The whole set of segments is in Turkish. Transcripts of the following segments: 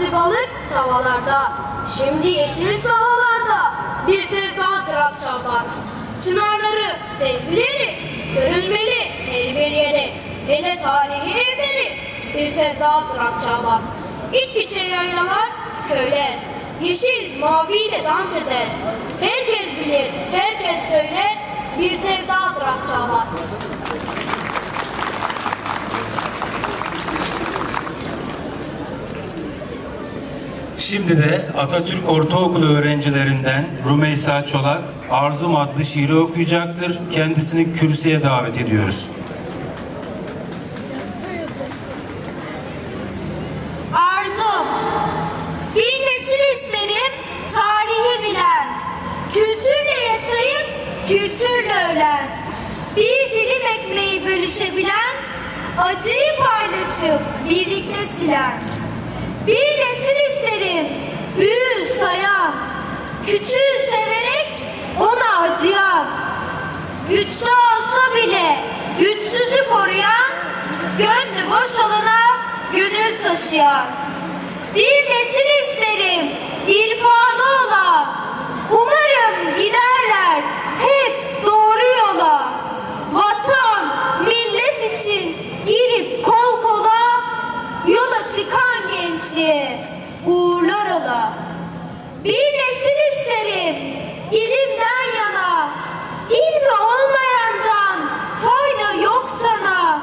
hamsi balık tavalarda, şimdi yeşil sahalarda, bir sevdadır Akçabat. Çınarları, sevgileri, görülmeli her bir yere, hele tarihi evleri, bir sevdadır Akçabat. İç içe yaylalar, köyler, yeşil maviyle dans eder. Herkes bilir, herkes söyler, bir sevdadır Akçabat. Şimdi de Atatürk Ortaokulu öğrencilerinden Rumeysa Çolak Arzum adlı şiiri okuyacaktır. Kendisini kürsüye davet ediyoruz. Arzum, bir nesil isterim tarihi bilen, kültürle yaşayıp kültürle ölen, bir dilim ekmeği bölüşebilen, acıyı paylaşıp birlikte silen. Bir nesil isterim büyüğü sayan, küçüğü severek ona acıyan, güçlü olsa bile güçsüzü koruyan, gönlü boş olana gönül taşıyan. Bir nesil isterim irfanı olan, umarım giderler hep doğru yola. Vatan, millet için girip kol kola, yola çıkan gençliğe uğurlar ola. Bir nesil isterim ilimden yana, ilmi olmayandan fayda yok sana.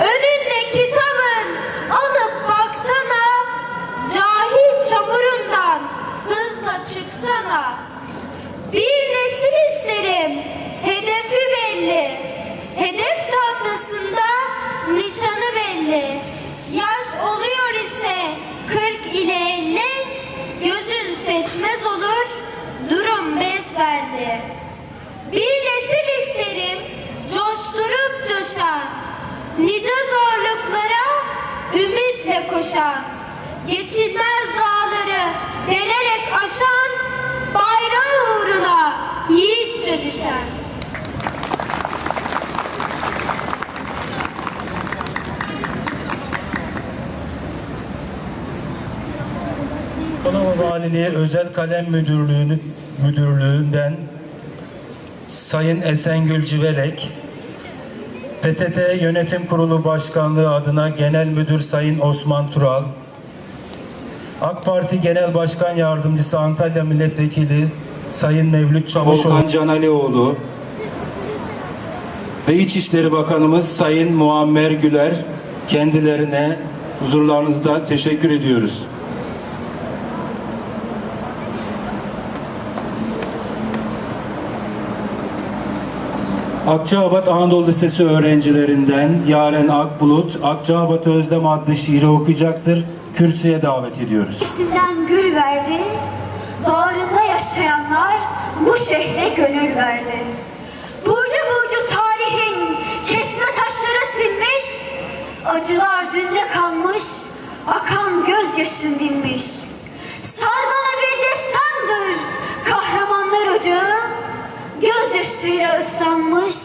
Önünde kitabın alıp baksana, cahil çamurundan hızla çıksana. Bir nesil isterim, hedefi belli. Hedef tahtasında nişanı belli. Yaş oluyor ise 40 ile 50, gözün seçmez olur, durum besbelli. Bir nesil isterim, coşturup coşan, nice zorluklara ümitle koşan, geçilmez dağları delerek aşan, bayrağı uğruna yiğitçe düşen. Valiliği Özel Kalem Müdürlüğü'nü, Müdürlüğü'nden Sayın Esengül Civelek, PTT Yönetim Kurulu Başkanlığı adına Genel Müdür Sayın Osman Tural, AK Parti Genel Başkan Yardımcısı Antalya Milletvekili Sayın Mevlüt Çavuşoğlu, Volkan Canalioğlu ve İçişleri Bakanımız Sayın Muammer Güler kendilerine huzurlarınızda teşekkür ediyoruz. Akçaabat Anadolu Lisesi öğrencilerinden Yaren Akbulut, Akçaabat Özlem adlı şiiri okuyacaktır. Kürsüye davet ediyoruz. Mevsiminden gül verdi, bağrında yaşayanlar bu şehre gönül verdi. Burcu burcu tarihin kesme taşları silmiş, acılar dünde kalmış, akan gözyaşın dinmiş. Gözyaşıyla ıslanmış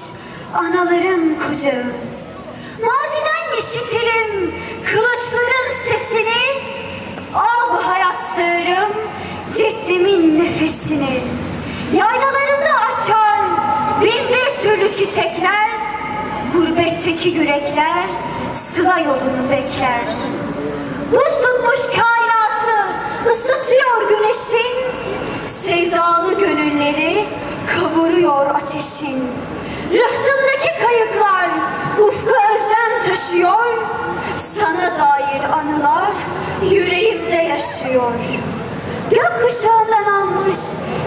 anaların kucağı. Maziden işitelim kılıçların sesini, Al bu hayat sığırım ciddimin nefesini. Yaylalarında açan bin bir türlü çiçekler, Gurbetteki yürekler sıla yolunu bekler. Buz tutmuş kainatı ısıtıyor güneşin, Sevdalı gönülleri kavuruyor ateşin. Rıhtımdaki kayıklar ufka özlem taşıyor. Sana dair anılar yüreğimde yaşıyor. Gökkuşağından almış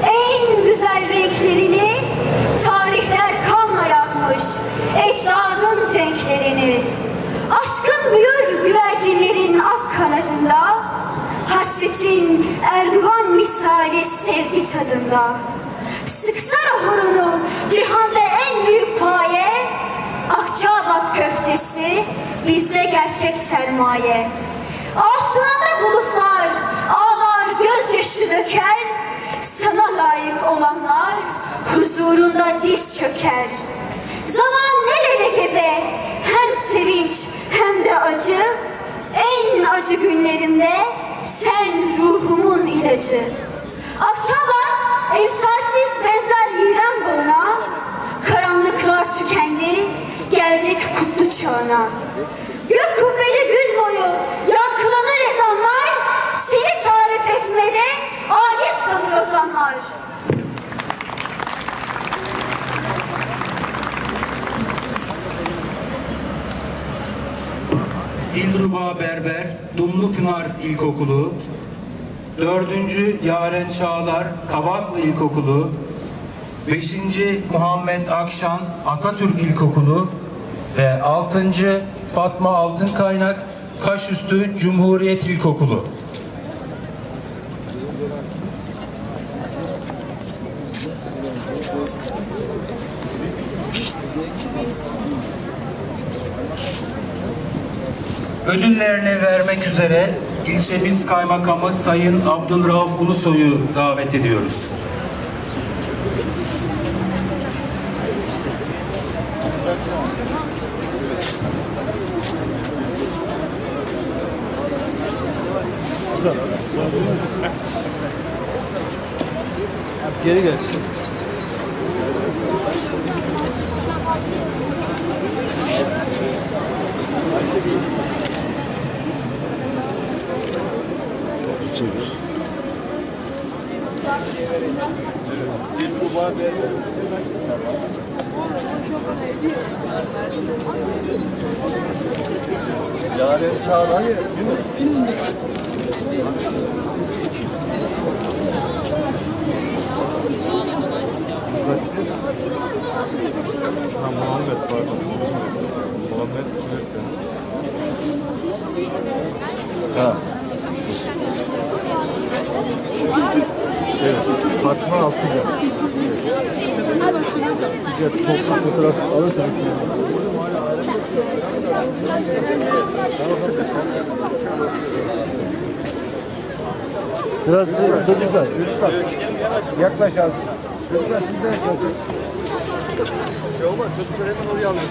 en güzel renklerini tarihler kanla yazmış ecdadın cenklerini. Aşkın büyür güvercinlerin ak kanadında Hasretin erguvan misali sevgi tadında Sıksana horunu cihanda en büyük paye Akçabat köftesi bizde gerçek sermaye Aslında bulutlar ağlar gözyaşı döker layık olanlar huzurunda diz çöker. Zaman nelere gebe, hem sevinç hem de acı. En acı günlerimde sen ruhumun ilacı. Akçabat emsalsiz benzer İrem bağına, karanlıklar tükendi, geldik kutlu çağına. Gök kubbeli gün boyu yankılanır ezanlar, seni tarif etmede aciz kalır ozanlar. Dilruba Berber, Dumlupınar İlkokulu, 4. Yaren Çağlar Kavaklı İlkokulu, 5. Muhammed Akşan Atatürk İlkokulu ve 6. Fatma Altınkaynak Kaşüstü Cumhuriyet İlkokulu. Ödüllerini vermek üzere ilçemiz kaymakamı Sayın Abdülrauf Ulusoy'u davet ediyoruz. Geri gel. Yaren Çağlar ya, değil mi? Ha Muhammed pardon. Muhammed Cüneyt'ten. Ha. Evet. Fatma Altıca. Güzel toplu fotoğraf alırsan. Biraz çocuklar, çocuklar. Yaklaş az. Çocuklar siz de yaklaşın. Şey olmaz, çocuklar hemen oraya alıyor.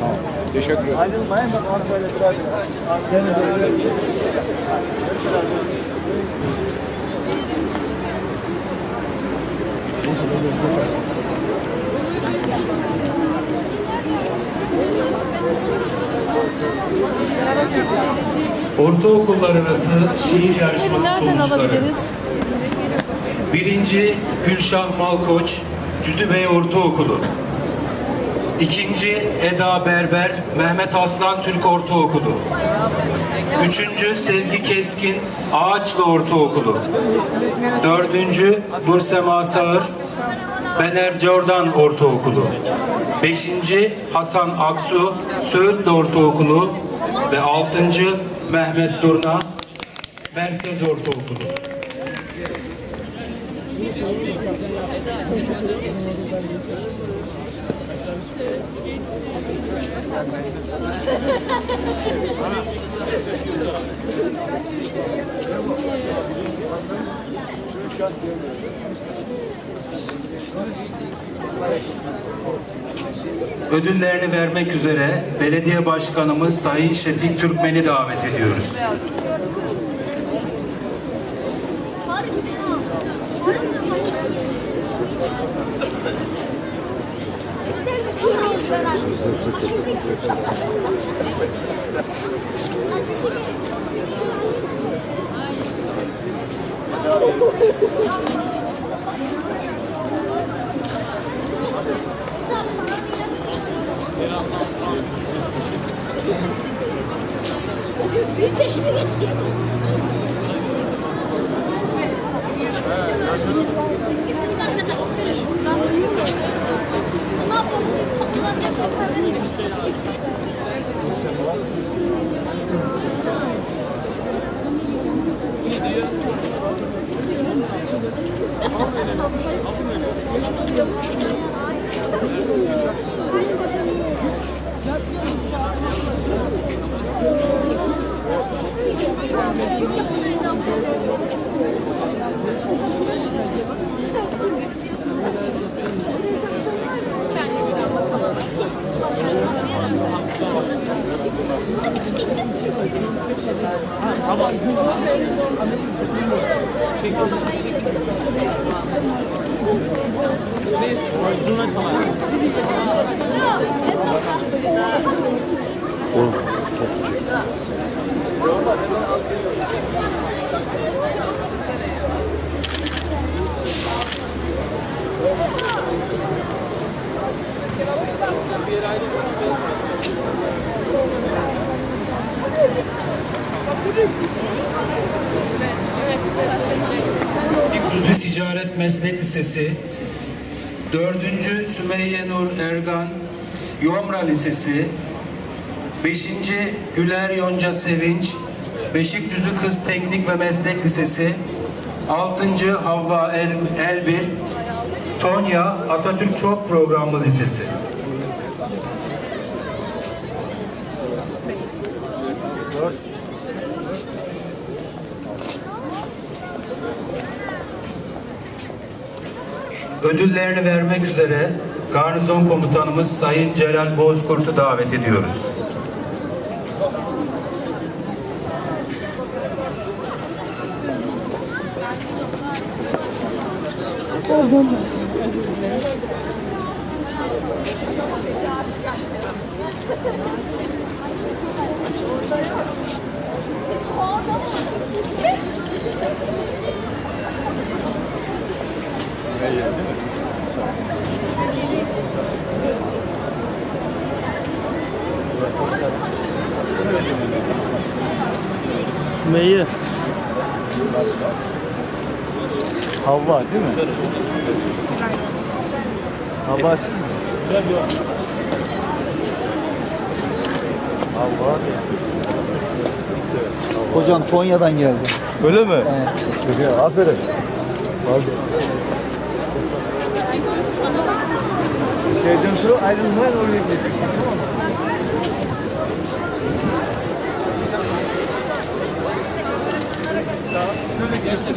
Tamam. Teşekkür ederim. Ayrılmayın arabayla biraz. Ortaokullar arası şiir yarışması Nereden sonuçları. alabiliriz? Birinci Gülşah Malkoç, Cüdübey Ortaokulu. İkinci Eda Berber, Mehmet Aslan Türk Ortaokulu. Üçüncü Sevgi Keskin, Ağaçlı Ortaokulu. Dördüncü Nursema Sağır, Bener Jordan Ortaokulu. Beşinci Hasan Aksu, Söğütlü Ortaokulu. Ve altıncı Mehmet Durna, Merkez Ortaokulu. Ödüllerini vermek üzere Belediye Başkanımız Sayın Şefik Türkmen'i davet ediyoruz. Bir teşvik ettik. Düzlü Ticaret Meslek Lisesi, 4. Sümeyye Nur Ergan Yomra Lisesi, 5. Güler Yonca Sevinç Beşikdüzü Kız Teknik ve Meslek Lisesi, 6. Havva El, Elbir Tonya Atatürk Çok Programlı Lisesi. Ödüllerini vermek üzere Garnizon Komutanımız Sayın Celal Bozkurt'u davet ediyoruz. Sümeyye. Havva değil mi? Havva açık mı? Havva. Hocam Tonya'dan geldi. Öyle mi? Görüyor. Aferin. Şeyden sonra ayrılmayın oraya gidecek.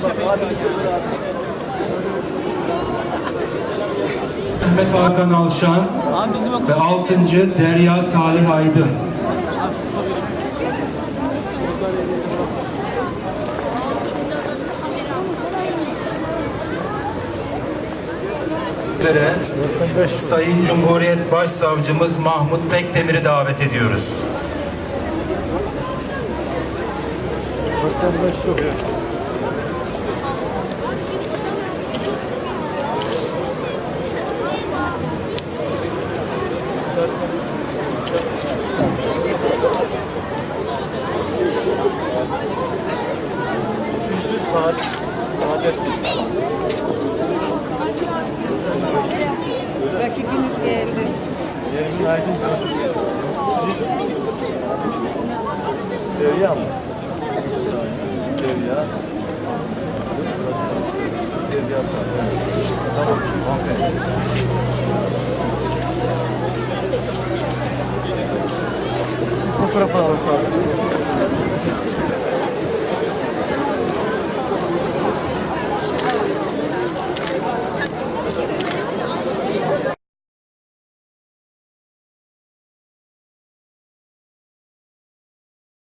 Mehmet Hakan Alşan ve 6. Derya Salih Aydın. üzere Sayın Cumhuriyet Başsavcımız Mahmut Tekdemir'i davet ediyoruz. Vatandaş yok. Üçüncü saat saadet. Rakibiniz geldi. Yerimin aydın. Siz Derya mı? Derya. Derya sağ Tamam. Fotoğraf alalım.